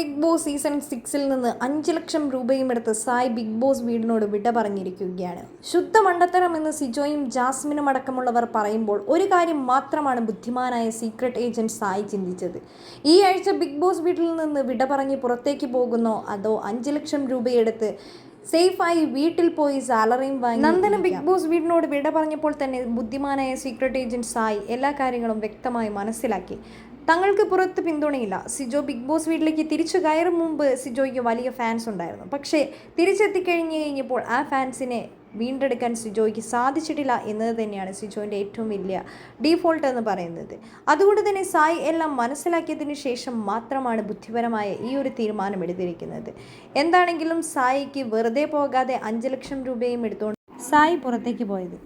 Big boss season സിക്സിൽ നിന്ന് അഞ്ച് ലക്ഷം രൂപയും എടുത്ത് സായ് ബിഗ് ബോസ് വീടിനോട് വിട പറഞ്ഞിരിക്കുകയാണ്. ശുദ്ധ മണ്ടത്തരം എന്ന് സിജോയും ജാസ്മിനും അടക്കമുള്ളവർ പറയുമ്പോൾ ഒരു കാര്യം മാത്രമാണ് ബുദ്ധിമാനായ സീക്രട്ട് ഏജന്റ് സായ് ചിന്തിച്ചത്. ഈ ആഴ്ച ബിഗ് ബോസ് വീട്ടിൽ നിന്ന് വിട പറഞ്ഞ് പുറത്തേക്ക് പോകുന്നോ അതോ അഞ്ച് ലക്ഷം രൂപയെടുത്ത് സേഫായി വീട്ടിൽ പോയി സാലറിയും വാങ്ങി നന്ദന ബിഗ് ബോസ് വീടിനോട് വിട പറഞ്ഞപ്പോൾ തന്നെ ബുദ്ധിമാനായ സീക്രട്ട് ഏജന്റ് സായി എല്ലാ കാര്യങ്ങളും വ്യക്തമായി മനസ്സിലാക്കി. തങ്ങൾക്ക് പുറത്ത് പിന്തുണയില്ല. സിജോ ബിഗ് ബോസ് വീട്ടിലേക്ക് തിരിച്ചു കയറും മുമ്പ് സിജോയ്ക്ക് വലിയ ഫാൻസ് ഉണ്ടായിരുന്നു. പക്ഷേ തിരിച്ചെത്തിക്കഴിഞ്ഞ് കഴിഞ്ഞപ്പോൾ ആ ഫാൻസിനെ വീണ്ടെടുക്കാൻ സിജോയ്ക്ക് സാധിച്ചിട്ടില്ല എന്നത് തന്നെയാണ് സിജോന്റെ ഏറ്റവും വലിയ ഡീഫോൾട്ട് എന്ന് പറയുന്നത്. അതുകൊണ്ട് തന്നെ സായി എല്ലാം മനസ്സിലാക്കിയതിന് ശേഷം മാത്രമാണ് ബുദ്ധിപരമായ ഈ ഒരു തീരുമാനം എടുത്തിരിക്കുന്നത്. എന്താണെങ്കിലും സായിക്ക് വെറുതെ പോകാതെ അഞ്ച് ലക്ഷം രൂപയും എടുത്തുകൊണ്ട് സായി പുറത്തേക്ക് പോയത്.